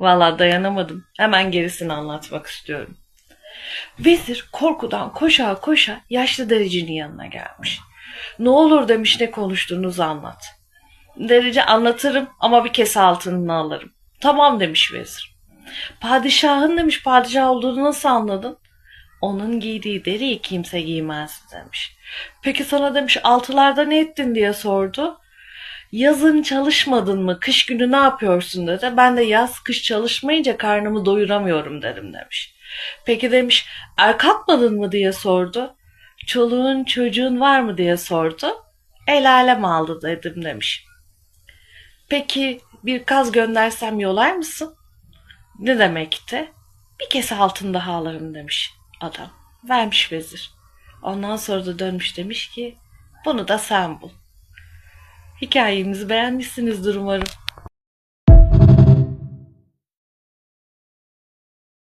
Valla dayanamadım. Hemen gerisini anlatmak istiyorum. Vezir korkudan koşa koşa yaşlı derecinin yanına gelmiş. Ne olur demiş ne konuştuğunuzu anlat. Derece anlatırım ama bir kese altınını alırım. Tamam demiş vezir. Padişahın demiş padişah olduğunu nasıl anladın? Onun giydiği deriyi kimse giymez demiş. Peki sana demiş altılarda ne ettin diye sordu. Yazın çalışmadın mı? Kış günü ne yapıyorsun dedi. Ben de yaz kış çalışmayınca karnımı doyuramıyorum dedim demiş. Peki demiş er kalkmadın mı diye sordu. Çoluğun çocuğun var mı diye sordu. El alem aldı dedim demiş. Peki bir kaz göndersem yolar mısın? Ne demekti? Bir kese altın daha alırım demiş adam. Vermiş vezir. Ondan sonra da dönmüş demiş ki bunu da sen bul. Hikayemizi beğenmişsinizdir umarım.